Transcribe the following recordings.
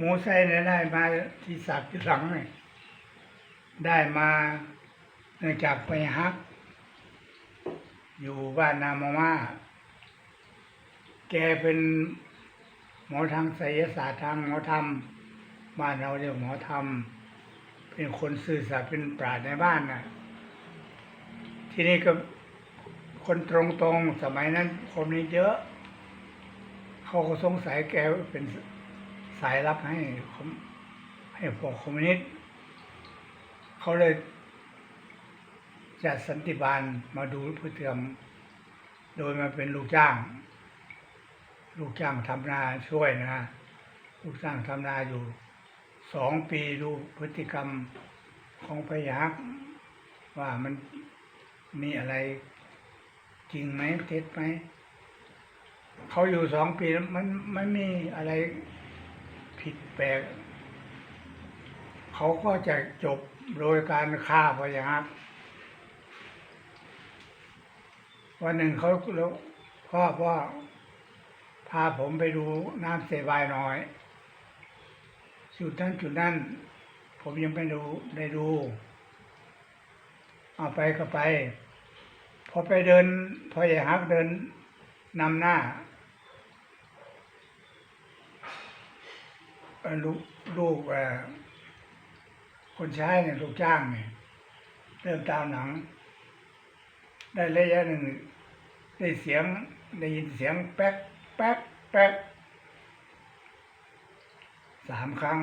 หมูไส้เนี่ยได้มาที่สักที่หลังเนี่ยได้มาเนื่องจากไปฮัก อยู่บ้านนามาม่าแกเป็นหมอทางไสยศาสตร์ทางหมอธรรม บ้านเราเรียกหมอธรรม เป็นคนซื่อสัตย์เป็นปราชญ์ในบ้านน่ะที่นี่ก็คนตรงๆสมัยนั้นคนนี้เยอะ เขาก็สงสัยแกเป็น สายลับให้คอมให้พวกคอมมิวนิสต์เขาเลยจัดสันติบาลมาดูพฤติกรรมโดยมาเป็นลูกจ้าง ลูกจ้างทำนาช่วยนะลูกจ้างทำนาอยู่สองปีดูพฤติกรรมของพยักว่ามันมีอะไรจริงไหมเท็จไหมเขาอยู่สองปีแล้วมันไม่มีอะไร ผิดแปลก เขาก็จะจบโดยการฆ่าพยักวันหนึ่งเขาแล้วพ่อพ่อพาผมไปดูน้ำเสบายน้อยจุดนั้นจุดนั้นผมยังไม่ดูได้ดู เอาไปก็ไป พอไปเดินพอใหญ่ฮักเดินนำหน้าเอ่อ ลูกลูกคนใช้เนี่ยลูกจ้างเนี่ยเริ่มตามหนัง ได้ระยะหนึ่งได้เสียงได้ยินเสียงแป๊กแป๊กแป๊กสามครั้ง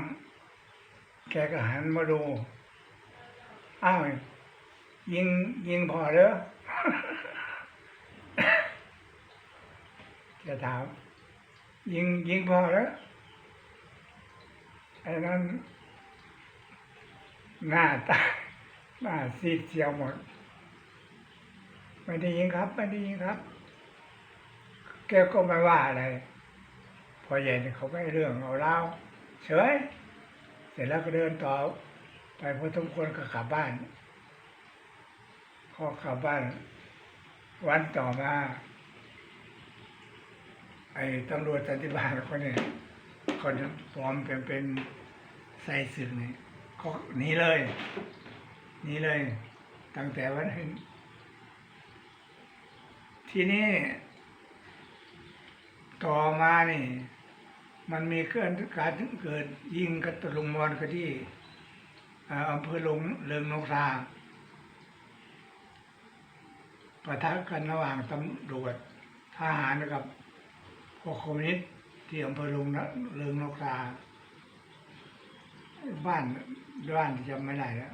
แกก็หันมาดูอ้าวยิงยิงพอเด้อจะถามยิงยิงพอแล้ว ไอ้นั้น หน้าตาหน้าซีดเซียวหมด ไม่ได้ยิงครับ ไม่ได้ยิงครับ แกก็ไม่ว่าอะไร พอเย็นเขาไม่เรื่องเอาเล่าเฉย เสร็จแล้วก็เดินต่อ ไปพอสมควรก็กลับบ้านพอกลับบ้าน วันต่อมาไอ้ตำรวจสันติบาลคนนี้คนปลอมเป็นเป็น ใส่สึกนี่เขาหนีเลยหนีเลย ตั้งแต่วันนั้นทีนี้ต่อมานี่ มันมีเคลื่อนการเกิดยิงกระตุลุงมอนกันที่อำเภอลงเริงนกทาปะทะกันระหว่างตำรวจทหารกับพวกคอมมิวนิสต์ที่อำเภอลงเริงนกทา บ้านบ้านจำไม่ได้แล้ว